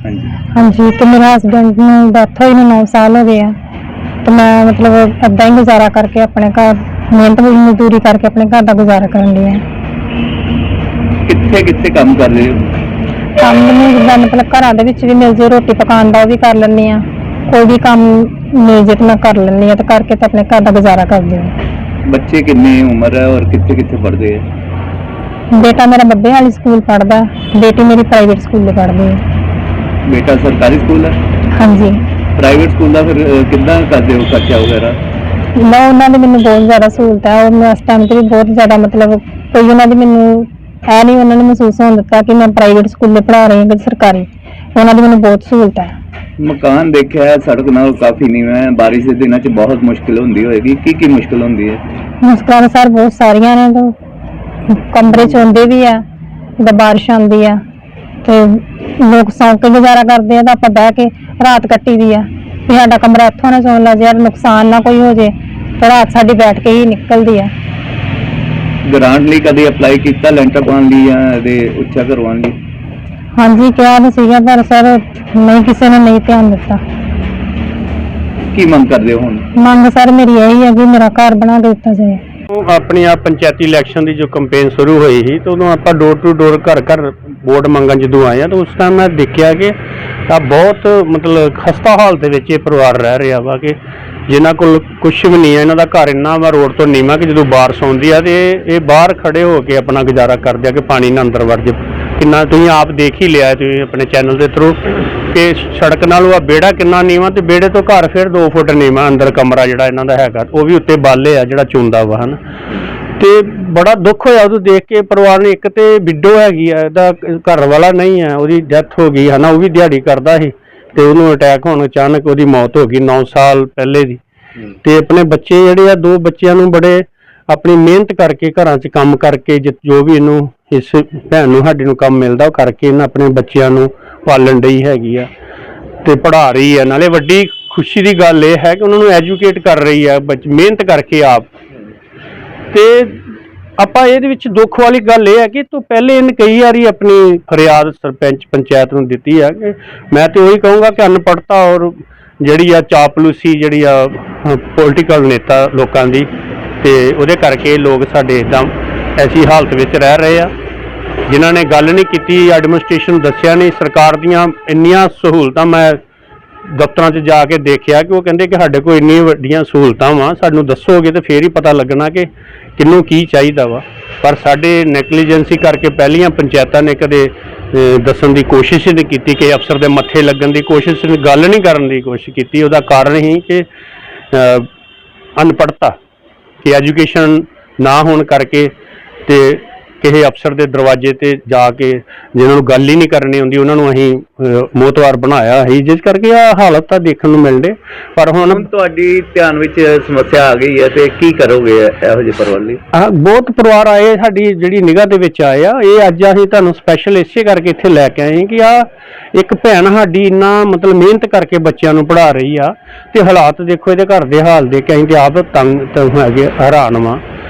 ਹਾਂਜੀ। ਹਾਂਜੀ ਤੇ ਮੇਰੇ ਹਸਬੰਡ ਨੂੰ ਡੈਥ ਹੋਈ ਨੂੰ 9 ਸਾਲ ਹੋ ਗਏ ਆ। ਤੇ ਮੈਂ ਮਤਲਬ ਏਦਾਂ ਹੀ ਗੁਜ਼ਾਰਾ ਕਰਕੇ ਆਪਣੇ ਘਰ ਮਿਹਨਤ ਮਜ਼ਦੂਰੀ ਕਰਕੇ ਆਪਣੇ ਘਰ ਦਾ ਗੁਜ਼ਾਰਾ ਕਰਨ ਲਈ ਆ। ਕਿੱਥੇ ਕਿੱਥੇ ਕੰਮ ਕਰ ਰਹੇ ਹੋ? ਕੰਮ ਮੈਨੂੰ ਜਿੱਦਾਂ ਮਤਲਬ ਘਰਾਂ ਦੇ ਵਿੱਚ ਵੀ ਮਿਲ ਜੇ ਰੋਟੀ ਪਕਾਉਣ ਦਾ ਉਹ ਵੀ ਕਰ ਲੈਂਦੀ ਆ। ਕੋਈ ਵੀ ਕੰਮ ਮਿਲ ਜੇ ਤੇ ਮੈਂ ਕਰ ਲੈਂਦੀ ਆ ਤੇ ਕਰਕੇ ਤੇ ਆਪਣੇ ਘਰ ਦਾ ਗੁਜ਼ਾਰਾ ਕਰਦੀ ਆ। ਬੱਚੇ ਕਿੰਨੀ ਉਮਰ ਹੈ ਔਰ ਕਿੱਥੇ ਕਿੱਥੇ ਪੜ੍ਹਦੇ ਹੈ ਬੇਟਾ ਮੇਰਾ ਬੱਬੇ ਵਾਲੀ ਸਕੂਲ ਪੜ੍ਹਦਾ ਬੇਟੀ ਮੇਰੀ ਪ੍ਰਾਈਵੇਟ ਸਕੂਲੇ ਪੜ੍ਹਦੀ ਹੈ ਬੇਟਾ ਸਰਕਾਰੀ ਸਕੂਲ ਹੈ? ਹਾਂਜੀ। ਪ੍ਰਾਈਵੇਟ ਸਕੂਲ ਦਾ ਫਿਰ ਅਹ, ਕਿੱਦਾਂ ਕਰਦੇ ਹੋ ਖਰਚਾ ਵਗੈਰਾ? ਨਾ ਉਹਨਾਂ ਦੀ ਮੈਨੂੰ ਬਹੁਤ ਜ਼ਿਆਦਾ ਸਹੂਲਤ ਹੈ ਉਹ ਮੈਂ ਟਾਈਮ ਤੇ ਵੀ ਬਹੁਤ ਜ਼ਿਆਦਾ ਮਤਲਬ ਕੋਈ ਉਹਨਾਂ ਦੀ ਮੈਨੂੰ ਐ ਨਹੀਂ ਉਹਨਾਂ ਨੇ ਮਹਿਸੂਸ ਹੋਣ ਦਿੱਤਾ ਕਿ ਮੈਂ ਪ੍ਰਾਈਵੇਟ ਸਕੂਲੇ ਪੜ੍ਹਾ ਰਹੀ ਹਾਂ ਕਿ ਸਰਕਾਰੀ। ਉਹਨਾਂ ਦੀ ਮੈਨੂੰ ਬਹੁਤ ਸਹੂਲਤ ਹੈ ਮਕਾਨ ਦੇਖਿਆ ਹੈ ਸੜਕ ਨਾਲ ਕਾਫੀ ਨੀਵਾਂ ਹੈ। ਬਾਰਿਸ਼ ਦੇ ਦਿਨਾਂ 'ਚ ਬਹੁਤ ਮੁਸ਼ਕਿਲ ਹੁੰਦੀ ਹੋਏਗੀ। ਕੀ ਕੀ ਮੁਸ਼ਕਿਲ ਹੁੰਦੀ ਹੈ? ਮੁਸ਼ਕਲਾਂ ਸਰ ਬਹੁਤ ਸਾਰੀਆਂ ਨੇ ਤਾਂ ਕਮਰੇ ਚ ਹੁੰਦੇ ਵੀ ਆ ਜਦੋਂ ਬਾਰਿਸ਼ ਆਉਂਦੀ ਆ ਤੇ ਲੋਕ ਸੌਂ ਕੇ ਗੁਜ਼ਾਰਾ ਕਰਦੇ ਆ ਤਾਂ ਆਪਾਂ ਬਹਿ ਕੇ ਰਾਤ ਕੱਟੀ ਦੀ ਆ। ਵੀ ਸਾਡਾ ਕਮਰਾ ਇੱਥੋਂ ਨਾ ਸੌਣ ਲੱਗ ਜਾਏ ਨੁਕਸਾਨ ਨਾ ਕੋਈ ਹੋ ਜੇ ਤੇ ਰਾਤ ਸਾਡੀ ਬੈਠ ਕੇ ਹੀ ਨਿਕਲਦੀ ਆ। ਗ੍ਰਾਂਟ ਲਈ ਕਦੇ ਅਪਲਾਈ ਕੀਤਾ ਲੈਂਟਰ ਪਾਉਣ ਲਈ ਜਾਂ ਇਹਦੇ ਉੱਚਾ ਕਰਵਾਉਣ ਲਈ? ਹਾਂਜੀ ਕਿਹਾ ਤਾਂ ਸੀਗਾ ਪਰ ਸਰ ਨਹੀਂ ਕਿਸੇ ਨੇ ਨਹੀਂ ਧਿਆਨ ਦਿੱਤਾ। ਕੀ ਮੰਗ ਕਰਦੇ ਹੋ ਹੁਣ? ਮੰਗ ਸਰ ਮੇਰੀ ਇਹੀ ਹੈ ਕਿ ਮੇਰਾ ਘਰ ਬਣਾ ਕੇ ਦਿੱਤਾ ਜਾਏ। ਆਪਣੀ ਆ ਪੰਚਾਇਤੀ ਇਲੈਕਸ਼ਨ ਦੀ ਜੋ ਕੈਂਪੇਨ ਸ਼ੁਰੂ ਹੋਈ ਸੀ, ਤੇ ਉਦੋਂ ਆਪਾਂ ਡੋਰ ਟੂ ਡੋਰ ਘਰ ਘਰ ਵੋਟ ਮੰਗਣ ਜਦੋਂ ਆਏ ਆ, ਤਾਂ ਉਸ ਟਾਈਮ ਮੈਂ ਦੇਖਿਆ ਕਿ ਆ ਬਹੁਤ ਮਤਲਬ ਖਸਤਾ ਹਾਲਤ ਦੇ ਵਿੱਚ ਇਹ ਪਰਿਵਾਰ ਰਹਿ ਰਿਹਾ ਵਾ ਕਿ ਜਿਨ੍ਹਾਂ ਕੋਲ ਕੁਝ ਵੀ ਨਹੀਂ ਹੈ, ਇਹਨਾਂ ਦਾ ਘਰ ਇੰਨਾ ਵਾ ਰੋਡ ਤੋਂ ਨੀਵਾਂ ਕਿ ਜਦੋਂ ਬਾਰਿਸ਼ ਆਉਂਦੀ ਆ ਤੇ ਇਹ- ਬਾਹਰ ਖੜੇ ਹੋ ਕੇ ਆਪਣਾ ਗੁਜ਼ਾਰਾ ਕਰਦੇ ਆ ਕਿ ਪਾਣੀ ਨਾ ਅੰਦਰ ਵੜ ਜੇ ਕਿੰਨਾ ਤੁਸੀਂ ਆਪ ਦੇਖ ਹੀ ਲਿਆ ਤੁਸੀਂ ਆਪਣੇ ਚੈਨਲ ਦੇ ਥਰੂ ਕਿ ਸੜਕ ਨਾਲ ਆ ਬੇੜਾ ਕਿੰਨਾ ਨੀਵਾਂ ਤੇ ਬੇੜੇ ਤੋਂ ਘਰ ਫਿਰ 2 ਫੁੱਟ ਨੀਵਾਂ ਅੰਦਰ ਕਮਰਾ ਜਿਹੜਾ ਇਹਨਾਂ ਦਾ ਹੈਗਾ, ਉਹ ਵੀ ਉੱਤੇ ਬਾਲੇ ਆ ਜਿਹੜਾ ਚੁੰਦਾ ਵਾ, ਹਨ। ਤੇ ਬੜਾ ਦੁੱਖ ਹੋਇਆ ਉਹ ਦੇਖ ਕੇ ਪਰਿਵਾਰ ਨੇ ਇੱਕ ਤੇ ਵਿਡੋ ਹੈਗੀ ਆ, ਇਹਦਾ ਘਰ ਵਾਲਾ ਨਹੀਂ ਆ, ਉਹਦੀ ਡੈਥ ਹੋ ਗਈ, ਹਨਾ, ਉਹ ਵੀ ਦਿਹਾੜੀ ਕਰਦਾ ਸੀ ਤੇ ਉਹਨੂੰ ਅਟੈਕ ਹੋਣ ਅਚਾਨਕ ਉਹਦੀ ਮੌਤ ਹੋ ਗਈ 9 ਸਾਲ ਪਹਿਲੇ ਦੀ। ਤੇ ਆਪਣੇ ਬੱਚੇ ਜਿਹੜੇ ਆ, ਦੋ ਬੱਚਿਆਂ ਨੂੰ ਬੜੇ ਆਪਣੀ ਮਿਹਨਤ ਕਰਕੇ ਘਰਾਂ 'ਚ ਕੰਮ ਕਰਕੇ ਜਿ- ਜੋ ਵੀ ਇਹਨੂੰ ਇਸ ਭੈਣ ਨੂੰ, ਸਾਡੇ ਨੂੰ ਕੰਮ ਮਿਲਦਾ, ਉਹ ਕਰਕੇ ਇਹਨਾਂ ਆਪਣੇ ਬੱਚਿਆਂ ਨੂੰ ਪਾਲਣ ਲਈ ਹੈਗੀ ਆ ਤੇ ਪੜ੍ਹਾ ਰਹੀ ਆ। ਨਾਲੇ ਵੱਡੀ ਖੁਸ਼ੀ ਦੀ ਗੱਲ ਇਹ ਹੈ ਕਿ ਉਹਨਾਂ ਨੂੰ ਐਜੂਕੇਟ ਕਰ ਰਹੀ ਆ, ਬੱਚ, ਮਿਹਨਤ ਕਰਕੇ ਆਪ। ਤੇ ਆਪਾਂ ਇਹਦੇ ਵਿੱਚ ਦੁੱਖ ਵਾਲੀ ਗੱਲ ਇਹ ਹੈ ਕਿ ਤੋਂ ਪਹਿਲੇ ਇਹਨੇ ਕਈ ਵਾਰੀ ਆਪਣੀ ਫਰਿਆਦ ਸਰਪੰਚ ਪੰਚਾਇਤ ਨੂੰ ਦਿੱਤੀ ਆ ਕਿ ਮੈਂ ਤੇ ਉਹੀ ਕਹੂੰਗਾ ਕਿ ਅਨਪੜਤਾ ਔਰ ਜਿਹੜੀ ਆ ਚਾਪਲੂਸੀ, ਜਿਹੜੀ ਆ ਪੋਲੀਟੀਕਲ ਨੇਤਾ ਲੋਕਾਂ ਦੀ ਤੇ ਉਹਦੇ ਕਰਕੇ ਲੋਕ ਸਾਡੇ ਇਦਾਂ ਐਸੀ ਹਾਲਤ ਵਿੱਚ ਰਹਿ ਰਹੇ ਆ। ਜਿਨ੍ਹਾਂ ਨੇ ਗੱਲ ਨਹੀਂ ਕੀਤੀ ਐਡਮਿਨਿਸਟ੍ਰੇਸ਼ਨ ਦੱਸਿਆ ਨਹੀਂ। ਸਰਕਾਰ ਦੀਆਂ ਇੰਨੀਆਂ ਸਹੂਲਤਾਂ ਮੈਂ ਦਫ਼ਤਰਾਂ 'ਚ ਜਾ ਕੇ ਦੇਖਿਆ ਕਿ ਉਹ ਕਹਿੰਦੇ ਕਿ ਸਾਡੇ ਕੋਲ ਇੰਨੀਆਂ ਵੱਡੀਆਂ ਸਹੂਲਤਾਂ ਵਾ। ਸਾਨੂੰ ਦੱਸੋਗੇ ਤੇ ਫੇਰ ਹੀ ਪਤਾ ਲੱਗਣਾ ਕਿ ਕਿਹਨੂੰ ਕੀ ਚਾਹੀਦਾ ਵਾ। ਪਰ ਸਾਡੇ ਨੈਗਲੀਜੈਂਸੀ ਕਰਕੇ ਪਹਿਲੀਆਂ ਪੰਚਾਇਤਾਂ ਨੇ ਕਦੇ ਦੱਸਣ ਦੀ ਕੋਸ਼ਿਸ਼ ਹੀ ਨਹੀਂ ਕੀਤੀ ਕਿ ਅਫਸਰ ਦੇ ਮੱਥੇ ਲੱਗਣ ਦੀ ਕੋਸ਼ਿਸ਼ ਨਹੀਂ ਗੱਲ ਨਹੀਂ ਕਰਨ ਦੀ ਕੋਸ਼ਿਸ਼ ਕੀਤੀ। ਉਹਦਾ ਕਾਰਨ ਹੀ ਕਿ ਅਹ, ਅਨਪੜ੍ਹਤਾ ਕਿ ਐਜੂਕੇਸ਼ਨ ਨਾ ਹੋਣ ਕਰਕੇ ਤੇ ਕਿਸੇ ਅਫਸਰ ਦੇ ਦਰਵਾਜ਼ੇ ਤੇ ਜਾ ਕੇ ਜਿਹਨਾਂ ਨੂੰ ਗੱਲ ਹੀ ਨਹੀਂ ਕਰਨੀ ਹੁੰਦੀ ਉਹਨਾਂ ਨੂੰ ਅਸੀਂ ਮੋਤਵਾਰ ਬਣਾਇਆ ਸੀ ਜਿਸ ਕਰਕੇ ਆ ਹਾਲਤ ਤਾਂ ਦੇਖਣ ਨੂੰ ਮਿਲਦੇ। ਪਰ ਹੁਣ ਹੁਣ ਤੁਹਾਡੀ ਧਿਆਨ ਵਿੱਚ ਸਮੱਸਿਆ ਆ ਗਈ ਹੈ ਤੇ ਕੀ ਕਰੋਗੇ ਇਹੋ ਜਿਹੇ ਪਰਿਵਾਰ ਲਈ ਆਹ ਬਹੁਤ ਪਰਿਵਾਰ ਆਏ ਸਾਡੀ ਜਿਹੜੀ ਨਿਗਾਹ ਦੇ ਵਿੱਚ ਆਏ ਆ ਇਹ ਅੱਜ ਅਸੀਂ ਤੁਹਾਨੂੰ ਸਪੈਸ਼ਲ ਇਸੇ ਕਰਕੇ ਇੱਥੇ ਲੈ ਕੇ ਆਏ ਹਾਂ ਕਿ ਆ ਇੱਕ ਭੈਣ ਸਾਡੀ ਇੰਨਾ ਮਤਲਬ ਮਿਹਨਤ ਕਰਕੇ ਬੱਚਿਆਂ ਨੂੰ ਪੜ੍ਹਾ ਰਹੀ ਆ ਤੇ ਹਾਲਾਤ ਦੇਖੋ ਇਹਦੇ ਘਰ ਦੇ ਹਾਲ ਦੇਖ ਕੇ ਅਸੀਂ ਤੇ ਆਪ ਤੰਗ ਤੰਗ ਹੈਗੇ ਹੈਰਾਨ ਵਾਂ।